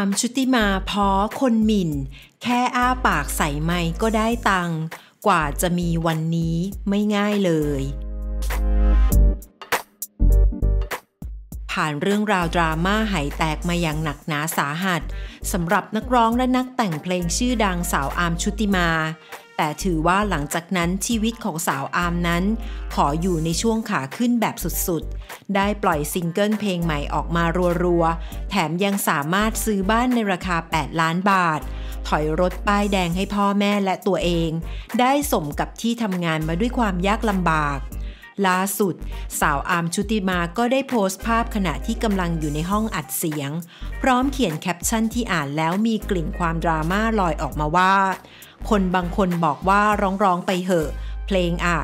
อามชุติมาพอคนหมิ่น แค่อ้าปากใส่ไม้ก็ได้ตังกว่าจะมีวันนี้ไม่ง่ายเลย ผ่านเรื่องราวดราม่าไหแตกมาอย่างหนักหนาสาหัสสำหรับนักร้องและนักแต่งเพลงชื่อดังสาวอาร์มชุติมา แต่ถือว่าหลังจากนั้นชีวิตของสาวอาร์มนั้น ขออยู่ในช่วงขาขึ้นแบบสุดๆ ได้ปล่อยซิงเกิลเพลงใหม่ออกมารัวๆ แถมยังสามารถซื้อบ้านในราคา 8 ล้านบาท ถอยรถป้ายแดงให้พ่อแม่และตัวเอง ได้สมกับที่ทำงานมาด้วยความยากลำบากล่าสุด สาวอาร์มชุติมาก็ได้โพสต์ภาพขณะที่กำลังอยู่ในห้องอัดเสียง พร้อมเขียนแคปชั่นที่อ่านแล้วมีกลิ่นความดราม่าลอยออกมาว่า คนบางคนบอกว่าร้องร้องไปเหอะ เพลงอะ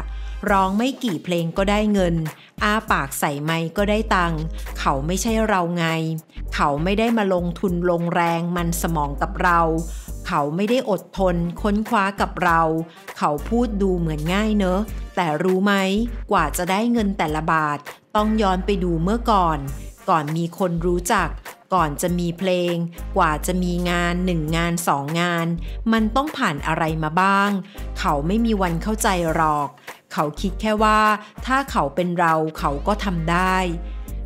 ร้องไม่กี่เพลงก็ได้เงิน อ้าปากใส่ไม้ก็ได้ตังค์เขาไม่ใช่เราไง เขาไม่ได้มาลงทุนลงแรงมันสมองกับเรา เขาไม่ได้อดทน ค้นคว้ากับเรา เขาพูดดูเหมือนง่ายเนอะ แต่รู้ไหมกว่าจะได้เงินแต่ละบาท ต้องย้อนไปดูเมื่อก่อน ก่อนมีคนรู้จักก่อนจะมีเพลง กว่าจะมีงานหนึ่งงานสองงาน มันต้องผ่านอะไรมาบ้าง เขาไม่มีวันเข้าใจหรอก เขาคิดแค่ว่าถ้าเขาเป็นเราเขาก็ทำได้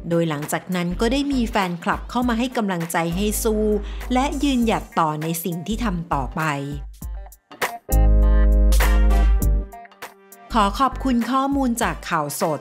โดยหลังจากนั้นก็ได้มีแฟนคลับเข้ามาให้กำลังใจให้สู้ และยืนหยัดต่อในสิ่งที่ทำต่อไปขอขอบคุณข้อมูลจากข่าวสด